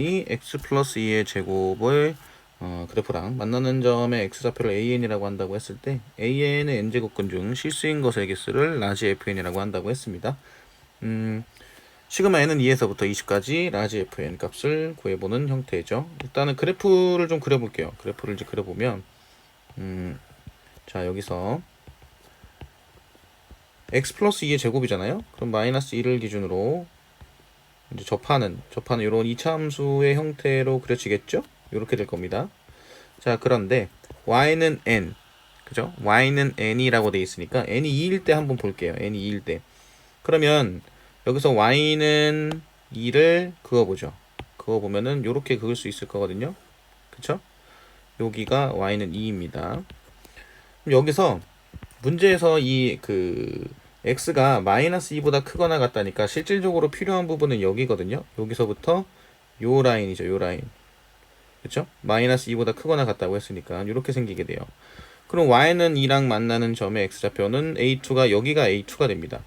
이 x 플러스 2의 제곱을 어, 그래프랑 만나는 점의 x좌표를 an이라고 한다고 했을 때 an의 n제곱근 중 실수인 것의 개수를 라지 fn이라고 한다고 했습니다. 음, 시그마 n은 2에서부터 20까지 라지 fn 값을 구해보는 형태죠. 일단은 그래프를 좀 그려볼게요. 그래프를 이제 그려보면 음, 자 여기서 x 플러스 2의 제곱이잖아요. 그럼 마이너스 1을 기준으로 이제 접하는 접하는 이런 이차함수의 형태로 그려지겠죠? 이렇게 될 겁니다. 자 그런데 y는 n 그죠? y는 n이라고 돼 있으니까 n이 2일 때 한번 볼게요. n이 2일 때 그러면 여기서 y는 2를 그어보죠. 그어보면은 이렇게 그을 수 있을 거거든요. 그쵸? 여기가 y는 2입니다. 여기서 문제에서 이 그 x가 마이너스 2보다 크거나 같다니까 실질적으로 필요한 부분은 여기거든요. 여기서부터 요 라인이죠. 요 라인. 그쵸? 마이너스 2보다 크거나 같다고 했으니까 이렇게 생기게 돼요. 그럼 y는 2랑 만나는 점의 x좌표는 a2가 여기가 a2가 됩니다.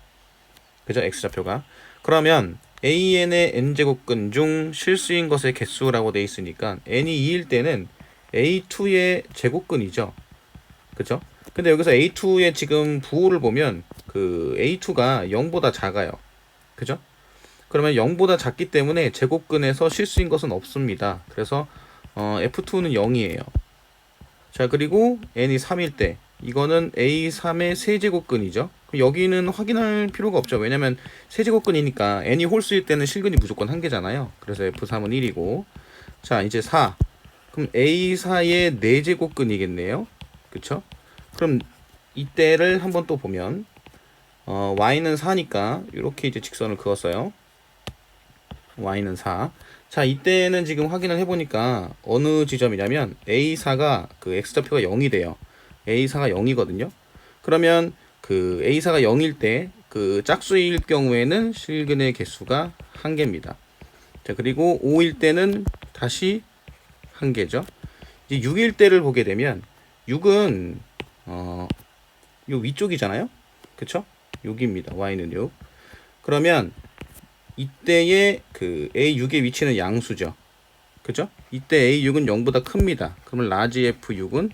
그죠? x좌표가. 그러면 an의 n제곱근 중 실수인 것의 개수라고 돼 있으니까 n이 2일 때는 a2의 제곱근이죠. 그죠? 근데 여기서 A2의 지금 부호를 보면 그 A2가 0보다 작아요. 그죠? 그러면 0보다 작기 때문에 제곱근에서 실수인 것은 없습니다. 그래서 어, F2는 0이에요. 자, 그리고 n이 3일 때 이거는 A3의 세제곱근이죠. 여기는 확인할 필요가 없죠. 왜냐면 세제곱근이니까 n이 홀수일 때는 실근이 무조건 한 개잖아요. 그래서 F3은 1이고 자, 이제 4. 그럼 A4의 4제곱근이겠네요. 그쵸? 그럼 이때를 한번 또 보면 어, y는 4니까 이렇게 이제 직선을 그었어요. y는 4. 자, 이때는 지금 확인을 해보니까 어느 지점이냐면 a4가 그 x좌표가 0이 돼요. a4가 0이거든요. 그러면 그 a4가 0일 때 그 짝수일 경우에는 실근의 개수가 한 개입니다. 자, 그리고 5일 때는 다시 한 개죠. 이제 6일 때를 보게 되면 6은 어, 요 위쪽이잖아요. 그쵸? 여기입니다. y는 6. 그러면 이때의 그 a6의 위치는 양수죠. 그죠? 이때 a6은 0보다 큽니다. 그러면 라지 f6은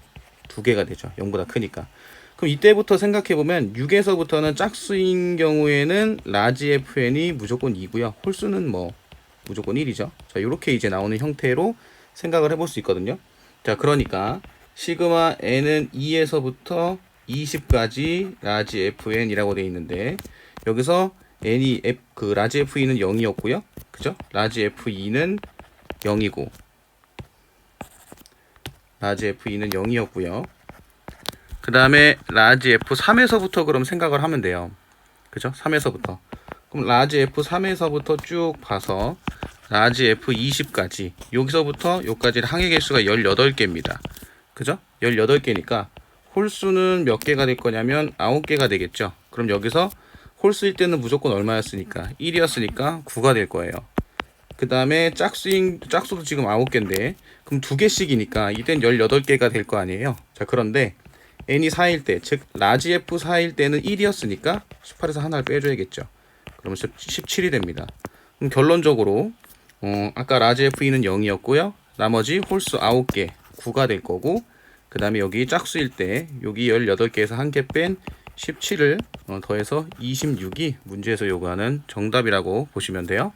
두 개가 되죠. 0보다 크니까. 그럼 이때부터 생각해 보면 6에서부터는 짝수인 경우에는 라지 fn이 무조건 2고요. 홀수는 뭐 무조건 1이죠. 자, 이렇게 이제 나오는 형태로 생각을 해볼 수 있거든요. 자, 그러니까 시그마 n은 2에서부터 20까지 라지 fn이라고 되어 있는데 여기서 n이 f 그 라지 f2는 0이었고요. 그죠? 라지 f2는 0이고 라지 f2는 0이었고요. 그 다음에 라지 f3에서부터 그럼 생각을 하면 돼요. 그죠? 3에서부터. 그럼 라지 f3에서부터 쭉 봐서 라지 f20까지 여기서부터 여기까지 항해 개수가 18개입니다. 그죠? 18개니까 홀수는 몇 개가 될 거냐면 9개가 되겠죠. 그럼 여기서 홀수일 때는 무조건 얼마였으니까 1이었으니까 9가 될 거예요. 그 다음에 짝수인 짝수도 지금 9개인데 그럼 두 개씩이니까 이땐 18개가 될 거 아니에요. 자 그런데 n이 4일 때, 즉 라지 f 4일 때는 1이었으니까 18에서 하나를 빼줘야겠죠. 그러면 17이 됩니다. 그럼 결론적으로 어, 아까 라지 f2는 0이었고요. 나머지 홀수 9개 9가 될 거고 그 다음에 여기 짝수일 때 여기 18개에서 한 개 뺀 17을 어, 더해서 26이 문제에서 요구하는 정답이라고 보시면 돼요.